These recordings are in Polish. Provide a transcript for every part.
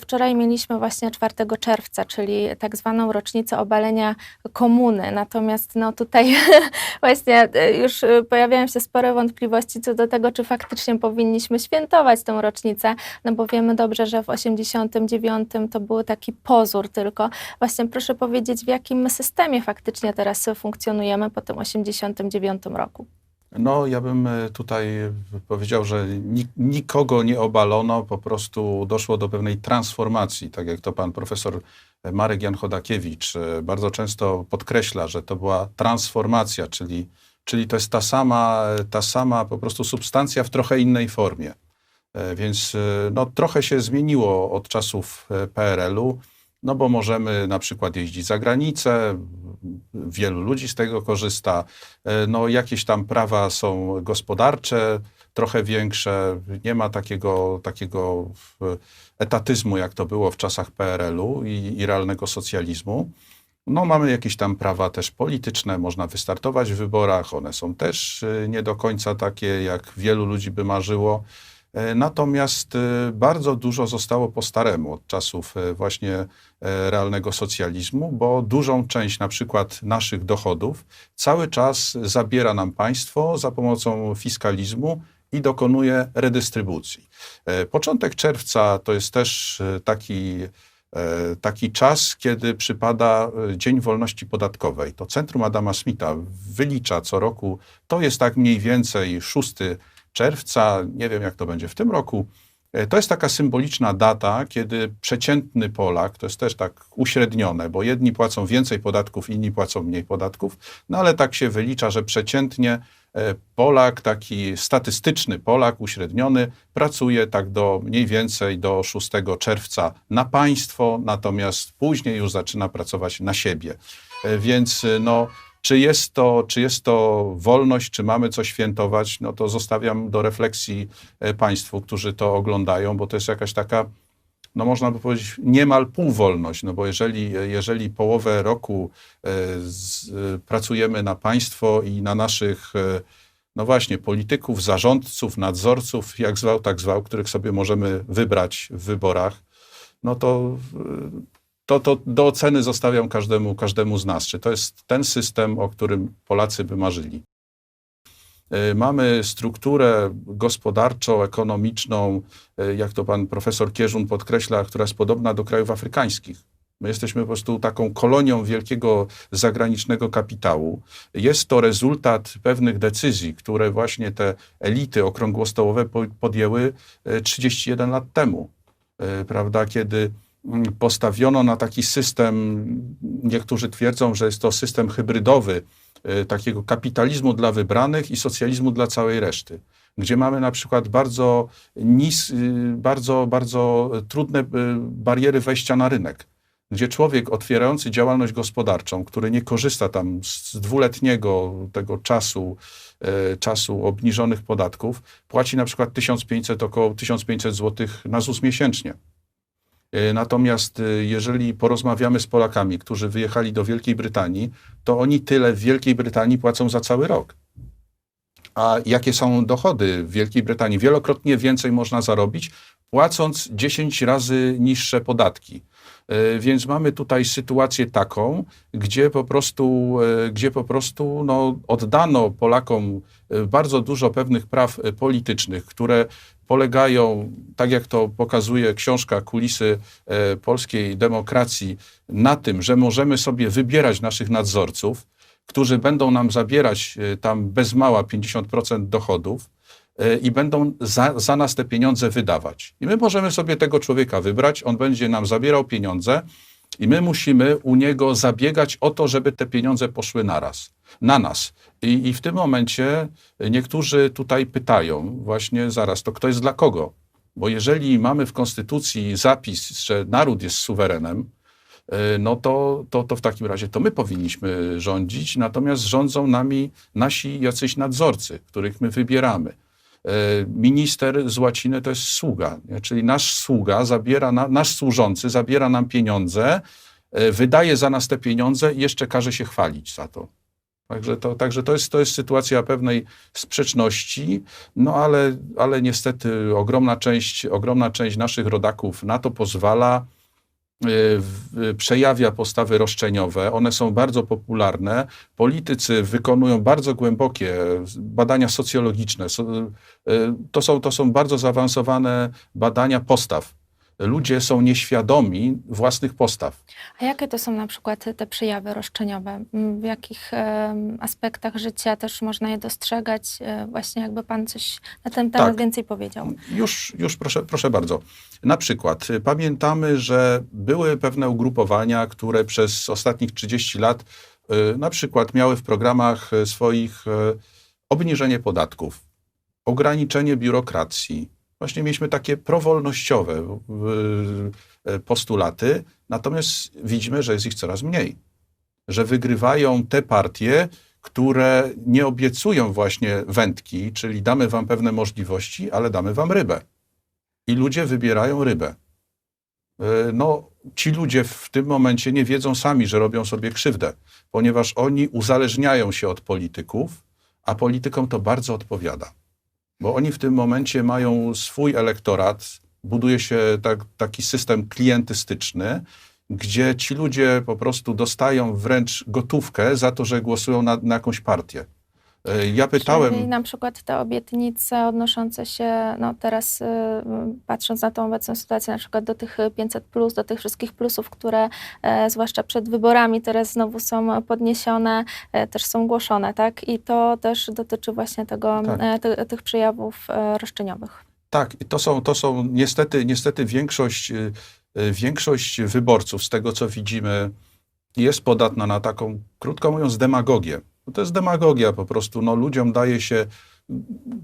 Wczoraj mieliśmy właśnie 4 czerwca, czyli tak zwaną rocznicę obalenia komuny. Natomiast no tutaj właśnie e, już e, pojawiają się spore wątpliwości co do tego, czy faktycznie powinniśmy świętować tę rocznicę, no bo wiemy dobrze, że w 89 to był taki pozór tylko. Właśnie proszę powiedzieć, w jakim systemie faktycznie teraz funkcjonujemy po tym 89 roku. No, ja bym e, tutaj powiedział, że ni- nikogo nie obalono, po prostu doszło do pewnej transformacji, tak jak to pan profesor Marek Jan Chodakiewicz e, bardzo często podkreśla, że to była transformacja, czyli, czyli to jest ta sama, ta sama po prostu substancja w trochę innej formie. E, Więc e, no, trochę się zmieniło od czasów e, PRL-u, no bo możemy na przykład jeździć za granicę, wielu ludzi z tego korzysta. E, No, jakieś tam prawa są gospodarcze, trochę większe. Nie ma takiego, takiego e, etatyzmu, jak to było w czasach PRL-u i, i realnego socjalizmu. No, mamy jakieś tam prawa też polityczne, można wystartować w wyborach. One są też e, nie do końca takie, jak wielu ludzi by marzyło. E, Natomiast e, bardzo dużo zostało po staremu od czasów e, właśnie realnego socjalizmu, bo dużą część na przykład naszych dochodów cały czas zabiera nam państwo za pomocą fiskalizmu i dokonuje redystrybucji. Początek czerwca to jest też taki, taki czas, kiedy przypada Dzień Wolności Podatkowej. To Centrum Adama Smitha wylicza co roku, to jest tak mniej więcej 6 czerwca, nie wiem jak to będzie w tym roku. E, To jest taka symboliczna data, kiedy przeciętny Polak, to jest też tak uśrednione, bo jedni płacą więcej podatków, inni płacą mniej podatków, no ale tak się wylicza, że przeciętnie e, Polak, taki statystyczny Polak uśredniony, pracuje tak do mniej więcej do 6 czerwca na państwo, natomiast później już zaczyna pracować na siebie. E, Więc no, czy jest, to, czy jest to wolność, czy mamy co świętować, no to zostawiam do refleksji e, Państwu, którzy to oglądają, bo to jest jakaś taka, no można by powiedzieć, niemal półwolność, no bo jeżeli, jeżeli połowę roku e, z, e, pracujemy na państwo i na naszych, no właśnie, polityków, zarządców, nadzorców, jak zwał, tak zwał, których sobie możemy wybrać w wyborach, no to to, to do oceny zostawiam każdemu, każdemu z nas. Czy to jest ten system, o którym Polacy by marzyli? E, Mamy strukturę gospodarczo-ekonomiczną, e, jak to pan profesor Kierzun podkreśla, która jest podobna do krajów afrykańskich. My jesteśmy po prostu taką kolonią wielkiego zagranicznego kapitału. Jest to rezultat pewnych decyzji, które właśnie te elity okrągłostołowe po- podjęły e, 31 lat temu. E, Prawda, kiedy postawiono na taki system, niektórzy twierdzą, że jest to system hybrydowy, e, takiego kapitalizmu dla wybranych i socjalizmu dla całej reszty, gdzie mamy na przykład bardzo nis, y, bardzo, bardzo trudne y, bariery wejścia na rynek, gdzie człowiek otwierający działalność gospodarczą, który nie korzysta tam z dwuletniego tego czasu, czasu obniżonych podatków, płaci na przykład 1500, około 1500 zł na ZUS miesięcznie. E, Natomiast e, jeżeli porozmawiamy z Polakami, którzy wyjechali do Wielkiej Brytanii, to oni tyle w Wielkiej Brytanii płacą za cały rok. A jakie są dochody w Wielkiej Brytanii? Wielokrotnie więcej można zarobić, płacąc 10 razy niższe podatki. E, Więc mamy tutaj sytuację taką, gdzie po prostu, gdzie po prostu no, oddano Polakom bardzo dużo pewnych praw politycznych, które polegają, tak jak to pokazuje książka Kulisy e, polskiej demokracji, na tym, że możemy sobie wybierać naszych nadzorców, którzy będą nam zabierać e, tam bez mała 50% dochodów e, i będą za, za nas te pieniądze wydawać. I my możemy sobie tego człowieka wybrać, on będzie nam zabierał pieniądze i my musimy u niego zabiegać o to, żeby te pieniądze poszły naraz, na nas. I, I w tym momencie niektórzy tutaj pytają właśnie zaraz, to kto jest dla kogo? Bo jeżeli mamy w Konstytucji zapis, że naród jest suwerenem, e, no to, to, to w takim razie to my powinniśmy rządzić, natomiast rządzą nami nasi jacyś nadzorcy, których my wybieramy. E, Minister z łaciny to jest sługa, czyli nasz sługa zabiera, na, nasz służący zabiera nam pieniądze, e, wydaje za nas te pieniądze i jeszcze każe się chwalić za to. Także to, także to, jest, to jest sytuacja pewnej sprzeczności, no ale, ale niestety ogromna część, ogromna część naszych rodaków na to pozwala, przejawia postawy roszczeniowe. One są bardzo popularne. Politycy wykonują bardzo głębokie badania socjologiczne. So- y, To są, to są bardzo zaawansowane badania postaw. Ludzie są nieświadomi własnych postaw. A jakie to są na przykład te przejawy roszczeniowe? M, W jakich em, aspektach życia też można je dostrzegać? E, Właśnie jakby pan coś na ten temat Tak. więcej powiedział. Już, już proszę, proszę bardzo. Na przykład y, pamiętamy, że były pewne ugrupowania, które przez ostatnich 30 lat y, na przykład miały w programach y, swoich obniżenie podatków, ograniczenie biurokracji. Właśnie mieliśmy takie prowolnościowe y, postulaty, natomiast widzimy, że jest ich coraz mniej. Że wygrywają te partie, które nie obiecują właśnie wędki, czyli damy wam pewne możliwości, ale damy wam rybę. I ludzie wybierają rybę. E, No, ci ludzie w tym momencie nie wiedzą sami, że robią sobie krzywdę, ponieważ oni uzależniają się od polityków, a politykom to bardzo odpowiada. Bo oni w tym momencie mają swój elektorat, buduje się tak, taki system klientystyczny, gdzie ci ludzie po prostu dostają wręcz gotówkę za to, że głosują na, na jakąś partię. E, Ja pytałem. Czyli na przykład te obietnice odnoszące się, no teraz y, patrząc na tą obecną sytuację, na przykład do tych 500, plus, do tych wszystkich plusów, które e, zwłaszcza przed wyborami teraz znowu są podniesione, e, też są głoszone, tak? I to też dotyczy właśnie tego, Tak. ty, tych przejawów roszczeniowych. Tak, i to są, to są niestety, niestety większość, większość wyborców, z tego co widzimy, jest podatna na taką, krótko mówiąc, demagogię. To jest demagogia po prostu. No, ludziom daje się,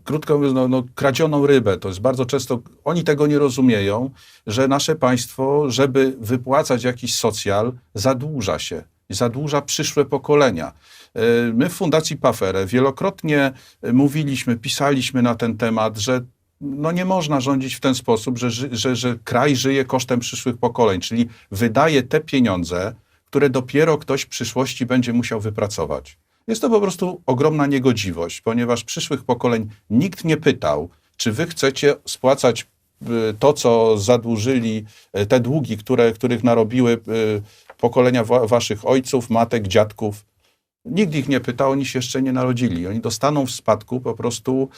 krótko mówiąc, no, no, kradzioną rybę. To jest bardzo często, oni tego nie rozumieją, że nasze państwo, żeby wypłacać jakiś socjal, zadłuża się. Zadłuża przyszłe pokolenia. E, My w Fundacji Pafere wielokrotnie mówiliśmy, pisaliśmy na ten temat, że no nie można rządzić w ten sposób, że, że, że kraj żyje kosztem przyszłych pokoleń, czyli wydaje te pieniądze, które dopiero ktoś w przyszłości będzie musiał wypracować. Jest to po prostu ogromna niegodziwość, ponieważ przyszłych pokoleń nikt nie pytał, czy wy chcecie spłacać y, to, co zadłużyli, y, te długi, które, których narobiły y, pokolenia wa- waszych ojców, matek, dziadków. Nikt ich nie pytał, oni się jeszcze nie narodzili. Oni dostaną w spadku po prostu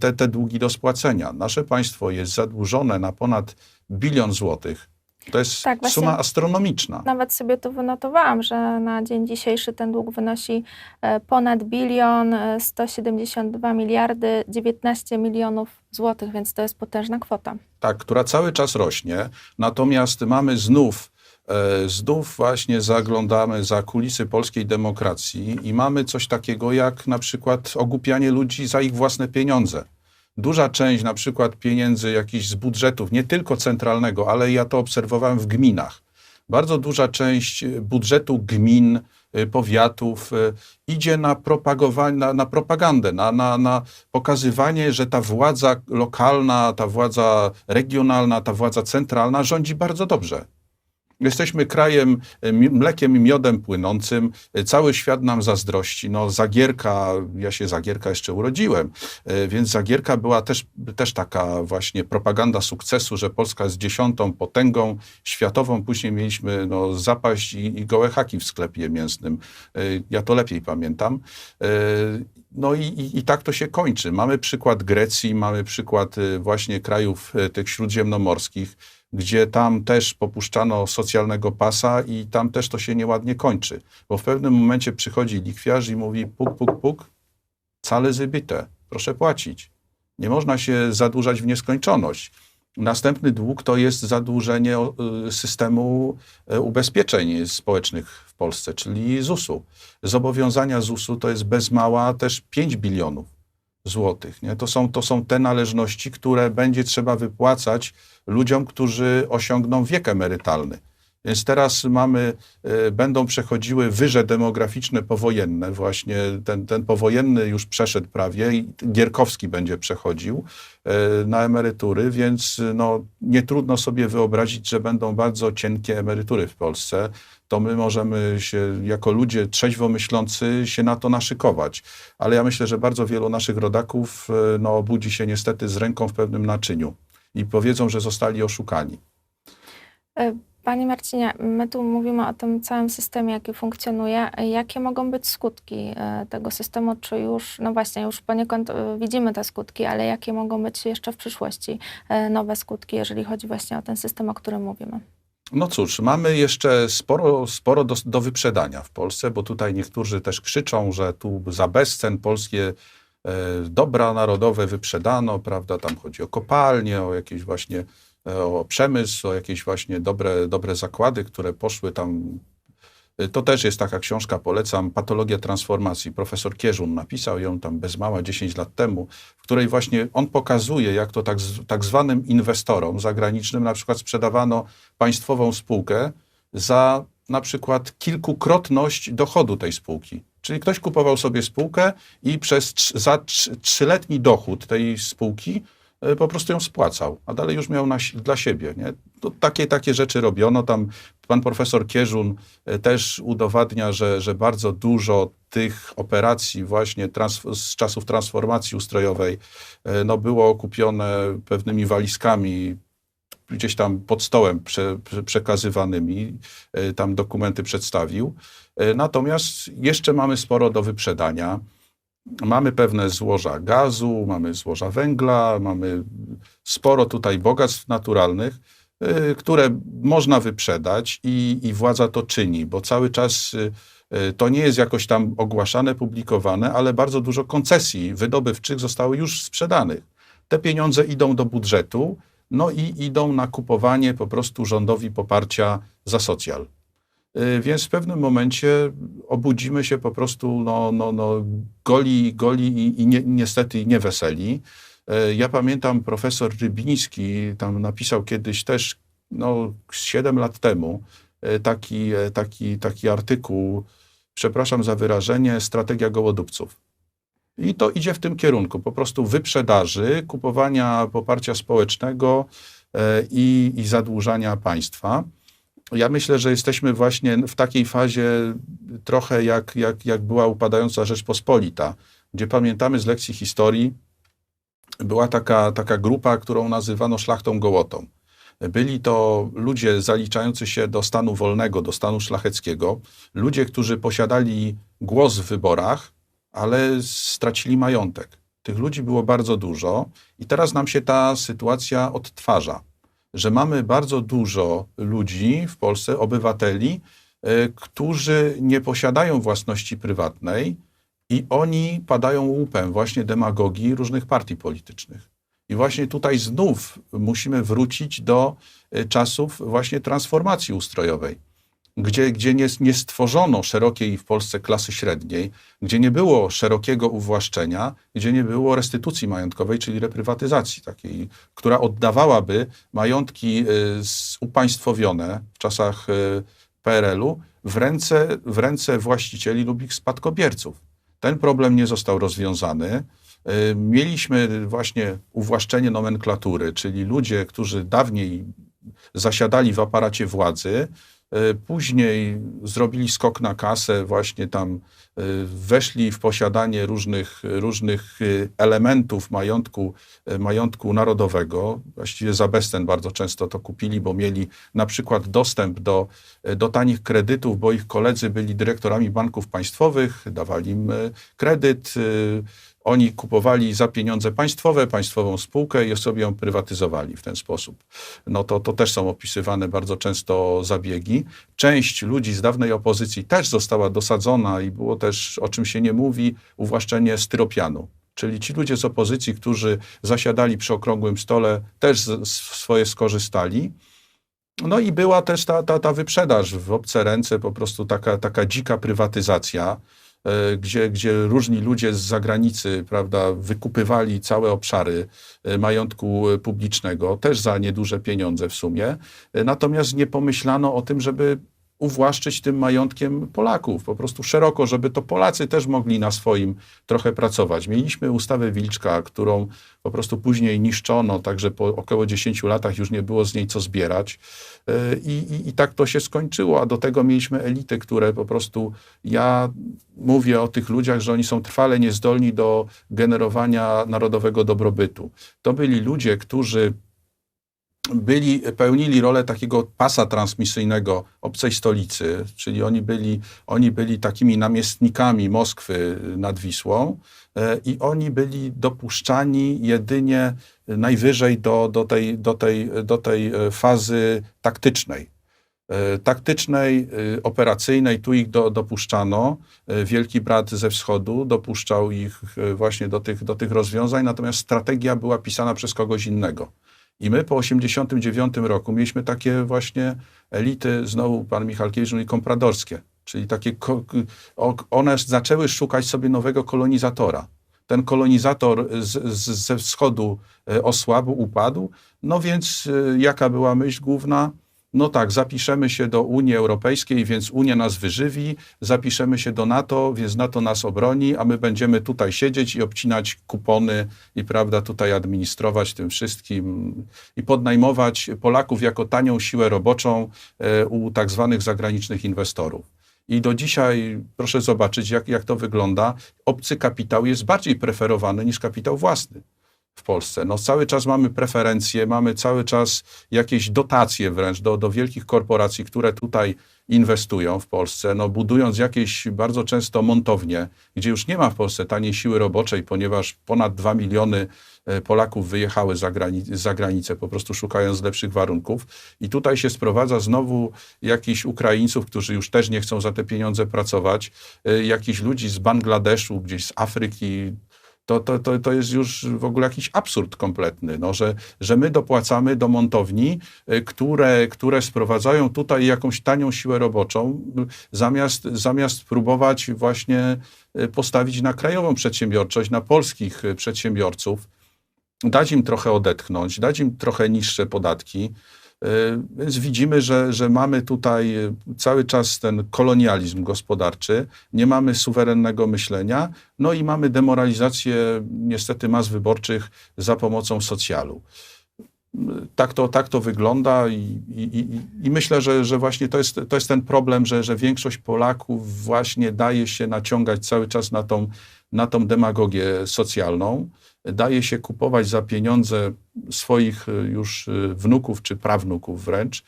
te, te długi do spłacenia. Nasze państwo jest zadłużone na ponad bilion złotych. To jest Tak, właśnie- suma astronomiczna. Nawet sobie tu wynotowałam, że na dzień dzisiejszy ten dług wynosi e, ponad bilion e, 172 miliardy 19 milionów złotych, więc to jest potężna kwota. tak, która cały czas rośnie, natomiast mamy znów, e, znów właśnie zaglądamy za kulisy polskiej demokracji i mamy coś takiego jak na przykład ogłupianie ludzi za ich własne pieniądze. Duża część na przykład pieniędzy jakichś z budżetów, nie tylko centralnego, ale ja to obserwowałem w gminach. Bardzo duża część e, budżetu gmin, e, powiatów e, idzie na propagowanie, na, na propagandę, na, na, na pokazywanie, że ta władza lokalna, ta władza regionalna, ta władza centralna rządzi bardzo dobrze. Jesteśmy krajem e, mlekiem i miodem płynącym. E, Cały świat nam zazdrości. No, Zagierka, ja się Zagierka jeszcze urodziłem, e, więc Zagierka była też, też taka właśnie propaganda sukcesu, że Polska jest dziesiątą potęgą światową. Później mieliśmy no, zapaść i, i gołe haki w sklepie mięsnym. Ja to lepiej pamiętam. No i, i, i tak to się kończy. Mamy przykład Grecji, mamy przykład e, właśnie krajów e, tych śródziemnomorskich, gdzie tam też popuszczano socjalnego pasa i tam też to się nieładnie kończy. Bo w pewnym momencie przychodzi lichwiarz i mówi puk, puk, puk, cale zybite, proszę płacić. Nie można się zadłużać w nieskończoność. Następny dług to jest zadłużenie y, systemu y, ubezpieczeń społecznych w Polsce, czyli ZUS-u. Zobowiązania ZUS-u to jest bez mała też 5 bilionów złotych. Nie? To, są, to są te należności, które będzie trzeba wypłacać ludziom, którzy osiągną wiek emerytalny. Więc teraz mamy, e, będą przechodziły wyże demograficzne powojenne, właśnie ten, ten powojenny już przeszedł prawie i Gierkowski będzie przechodził e, na emerytury, więc no, nie trudno sobie wyobrazić, że będą bardzo cienkie emerytury w Polsce. To my możemy się, jako ludzie trzeźwo myślący, się na to naszykować. Ale ja myślę, że bardzo wielu naszych rodaków e, no, obudzi się niestety z ręką w pewnym naczyniu i powiedzą, że zostali oszukani. E, Panie Marcinie, my tu mówimy o tym całym systemie, jaki funkcjonuje. Jakie mogą być skutki e, tego systemu? Czy już, no właśnie, już poniekąd e, widzimy te skutki, ale jakie mogą być jeszcze w przyszłości e, nowe skutki, jeżeli chodzi właśnie o ten system, o którym mówimy? No cóż, mamy jeszcze sporo, sporo do, do wyprzedania w Polsce, bo tutaj niektórzy też krzyczą, że tu za bezcen polskie dobra narodowe wyprzedano, prawda? Tam chodzi o kopalnie, o jakieś właśnie o przemysł, o jakieś właśnie dobre, dobre zakłady, które poszły tam. E, To też jest taka książka, polecam, Patologia transformacji. Profesor Kierzun napisał ją tam bez mała 10 lat temu, w której właśnie on pokazuje, jak to tak, tak zwanym inwestorom zagranicznym na przykład sprzedawano państwową spółkę za na przykład kilkukrotność dochodu tej spółki. Czyli ktoś kupował sobie spółkę i przez za trz- trzyletni dochód tej spółki e, po prostu ją spłacał, a dalej już miał na, dla siebie. Nie? To takie, takie rzeczy robiono. Tam pan profesor Kierzun e, też udowadnia, że, że bardzo dużo tych operacji właśnie z czasów transformacji ustrojowej e, no, było kupione pewnymi walizkami gdzieś tam pod stołem prze, prze, przekazywanymi, e, tam dokumenty przedstawił. E, Natomiast jeszcze mamy sporo do wyprzedania. Mamy pewne złoża gazu, mamy złoża węgla, mamy sporo tutaj bogactw naturalnych, y, które można wyprzedać i, i władza to czyni, bo cały czas y, y, to nie jest jakoś tam ogłaszane, publikowane, ale bardzo dużo koncesji wydobywczych zostało już sprzedanych. Te pieniądze idą do budżetu, no i idą na kupowanie po prostu rządowi poparcia za socjal. Y, Więc w pewnym momencie obudzimy się po prostu no, no, no, goli, goli i, i nie, niestety nieweseli. Y, Ja pamiętam profesor Rybiński tam napisał kiedyś też no, 7 lat temu y, taki, taki, taki artykuł, przepraszam za wyrażenie, strategia gołodupców. I to idzie w tym kierunku, po prostu wyprzedaży, kupowania poparcia społecznego i, i zadłużania państwa. Ja myślę, że jesteśmy właśnie w takiej fazie trochę jak, jak, jak była upadająca Rzeczpospolita, gdzie pamiętamy z lekcji historii, była taka, taka grupa, którą nazywano szlachtą gołotą. Byli to ludzie zaliczający się do stanu wolnego, do stanu szlacheckiego, ludzie, którzy posiadali głos w wyborach, ale stracili majątek. Tych ludzi było bardzo dużo i teraz nam się ta sytuacja odtwarza że mamy bardzo dużo ludzi w Polsce, obywateli, y, którzy nie posiadają własności prywatnej i oni padają łupem właśnie demagogii różnych partii politycznych. I właśnie tutaj znów musimy wrócić do y, czasów właśnie transformacji ustrojowej, gdzie, gdzie nie, nie stworzono szerokiej w Polsce klasy średniej, gdzie nie było szerokiego uwłaszczenia, gdzie nie było restytucji majątkowej, czyli reprywatyzacji takiej, która oddawałaby majątki y, upaństwowione w czasach y, PRL-u w ręce, w ręce właścicieli lub ich spadkobierców. Ten problem nie został rozwiązany. Y, Mieliśmy właśnie uwłaszczenie nomenklatury, czyli ludzie, którzy dawniej zasiadali w aparacie władzy, później zrobili skok na kasę, właśnie tam y, weszli w posiadanie różnych, różnych y, elementów majątku, majątku narodowego. Właściwie za bezcen bardzo często to kupili, bo mieli na przykład dostęp do, do tanich kredytów, bo ich koledzy byli dyrektorami banków państwowych, dawali im kredyt. Oni kupowali za pieniądze państwowe, państwową spółkę i sobie ją prywatyzowali w ten sposób. No to, to też są opisywane bardzo często zabiegi. Część ludzi z dawnej opozycji też została dosadzona i było też, o czym się nie mówi, uwłaszczenie styropianu. Czyli ci ludzie z opozycji, którzy zasiadali przy okrągłym stole, też swoje skorzystali. No i była też ta, ta, ta wyprzedaż w obce ręce, po prostu taka, taka dzika prywatyzacja. E, gdzie, gdzie różni ludzie z zagranicy, prawda, wykupywali całe obszary e, majątku e, publicznego, też za nieduże pieniądze w sumie. Natomiast nie pomyślano o tym, żeby uwłaszczyć tym majątkiem Polaków, po prostu szeroko, żeby to Polacy też mogli na swoim trochę pracować. Mieliśmy ustawę Wilczka, którą po prostu później niszczono, także po około 10 latach już nie było z niej co zbierać. E, I, i, I tak to się skończyło, a do tego mieliśmy elity, które po prostu, ja mówię o tych ludziach, że oni są trwale niezdolni do generowania narodowego dobrobytu. To byli ludzie, którzy byli, pełnili rolę takiego pasa transmisyjnego obcej stolicy, czyli oni byli, oni byli takimi namiestnikami Moskwy nad Wisłą e, i oni byli dopuszczani jedynie najwyżej do, do, tej, do, tej, do tej e, fazy taktycznej. E, Taktycznej, operacyjnej, tu ich do, dopuszczano. Wielki brat ze wschodu dopuszczał ich właśnie do tych, do tych rozwiązań, natomiast strategia była pisana przez kogoś innego. I my po 1989 roku mieliśmy takie właśnie elity, znowu pan Michalkiewicz mówi, kompradorskie, czyli takie, one zaczęły szukać sobie nowego kolonizatora. Ten kolonizator z, z, ze wschodu e, osłabł, upadł, no więc e, jaka była myśl główna? No tak, zapiszemy się do Unii Europejskiej, więc Unia nas wyżywi, zapiszemy się do NATO, więc NATO nas obroni, a my będziemy tutaj siedzieć i obcinać kupony i prawda, tutaj administrować tym wszystkim i podnajmować Polaków jako tanią siłę roboczą e, u tak zwanych zagranicznych inwestorów. I do dzisiaj proszę zobaczyć, jak, jak to wygląda. Obcy kapitał jest bardziej preferowany niż kapitał własny w Polsce. No, cały czas mamy preferencje, mamy cały czas jakieś dotacje wręcz do, do wielkich korporacji, które tutaj inwestują w Polsce, no, budując jakieś bardzo często montownie, gdzie już nie ma w Polsce taniej siły roboczej, ponieważ ponad 2 miliony e, Polaków wyjechały za, za granicę, po prostu szukając lepszych warunków. I tutaj się sprowadza znowu jakichś Ukraińców, którzy już też nie chcą za te pieniądze pracować, e, jakichś ludzi z Bangladeszu, gdzieś z Afryki, to, to, to, to jest już w ogóle jakiś absurd kompletny, no, że, że my dopłacamy do montowni, y, które, które sprowadzają tutaj jakąś tanią siłę roboczą, y, zamiast, zamiast próbować właśnie y, postawić na krajową przedsiębiorczość, na polskich przedsiębiorców, dać im trochę odetchnąć, dać im trochę niższe podatki. Y, Więc widzimy, że, że mamy tutaj y, cały czas ten kolonializm gospodarczy, nie mamy suwerennego myślenia, no i mamy demoralizację niestety mas wyborczych za pomocą socjalu. Tak to, tak to wygląda i, i, i, i myślę, że, że właśnie to jest, to jest ten problem, że, że większość Polaków właśnie daje się naciągać cały czas na tą, na tą demagogię socjalną daje się kupować za pieniądze swoich y, już y, wnuków czy prawnuków wręcz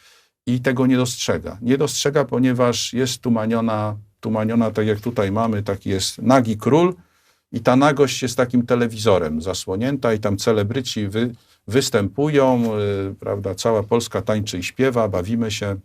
i tego nie dostrzega. Nie dostrzega, ponieważ jest tumaniona, tumaniona tak jak tutaj mamy, taki jest nagi król i ta nagość jest takim telewizorem zasłonięta i tam celebryci wy, występują, y, prawda, cała Polska tańczy i śpiewa, bawimy się.